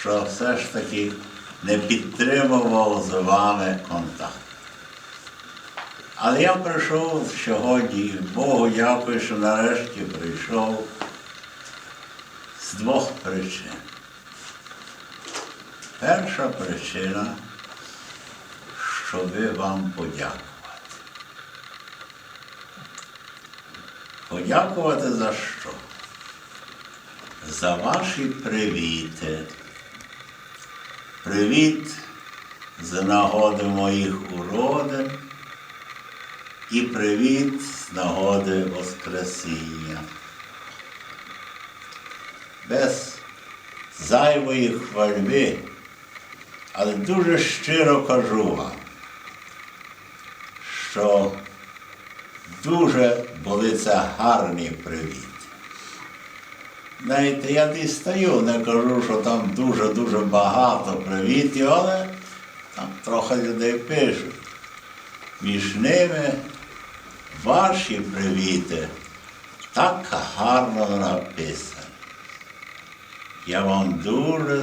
що все ж таки не підтримував з вами контакт. Але я прийшов сьогодні, Богу дякую, що нарешті прийшов з двох причин. Перша причина, щоби вам подякувати. Подякувати за що? За ваші привіти. Привіт з нагоди моїх уродин і привіт з нагоди Воскресіння. Без зайвої хвальби, але дуже щиро кажу вам, що дуже були це гарні привіти. Знаєте, я дістаю, не кажу, що там дуже-дуже багато привітів, але там трохи людей пишуть. Між ними ваші привіти так гарно написані. Я вам дуже